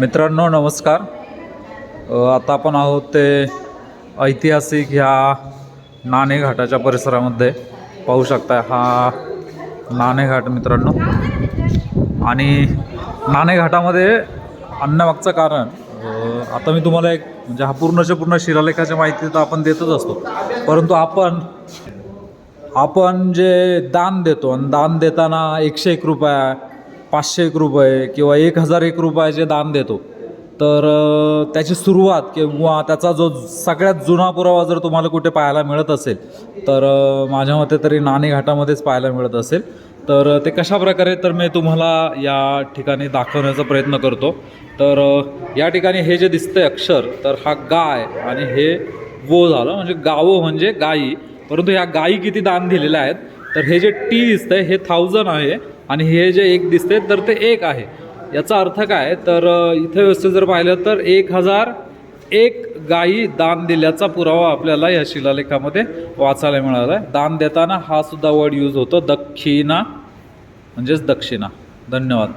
मित्रांनो नमस्कार. आता आपण आहोत ते ऐतिहासिक ह्या नाणेघाटाच्या परिसरामध्ये. पाहू शकता हा नाणेघाट मित्रांनो. आणि नाणेघाटामध्ये आणण्यामागचं कारण आता मी तुम्हाला एक म्हणजे हा पूर्णच्या पूर्ण शिलालेखाच्या माहिती तर आपण देतच असतो. परंतु आपण आपण जे दान देतो आणि दान देताना एकशे एक रुपया पाचशे एक रुपये किंवा एक हजार एक रुपये जे दान देतो. तर त्याची सुरुवात किंवा त्याचा जो सगळ्यात जुना पुरावा जर तुम्हाला कुठे पाहायला मिळत असेल तर माझ्या मते तरी नाणेघाटामध्येच पाहायला मिळत असेल. तर ते कशा प्रकारे तर मी तुम्हाला या ठिकाणी दाखवण्याचा प्रयत्न करतो. तर या ठिकाणी हे जे दिसतंय अक्षर तर हा गाय आणि हे वो झालं म्हणजे गावो म्हणजे गायी. परंतु ह्या गायी किती दान दिलेल्या आहेत तर हे जे टी दिसतंय हे थाउजंड आहे. आणि हे जे एक दिसते तर ते एक आहे. याचा अर्थ काय? तर इथं इथे व्यवस्थित जर पाहिलं तर एक हजार एक गायी दान दिल्याचा पुरावा आपल्याला या शिलालेखामध्ये वाचायला मिळाला आहे दान देताना हा सुद्धा वर्ड यूज होतो दक्षिणा म्हणजेच दक्षिणा. धन्यवाद.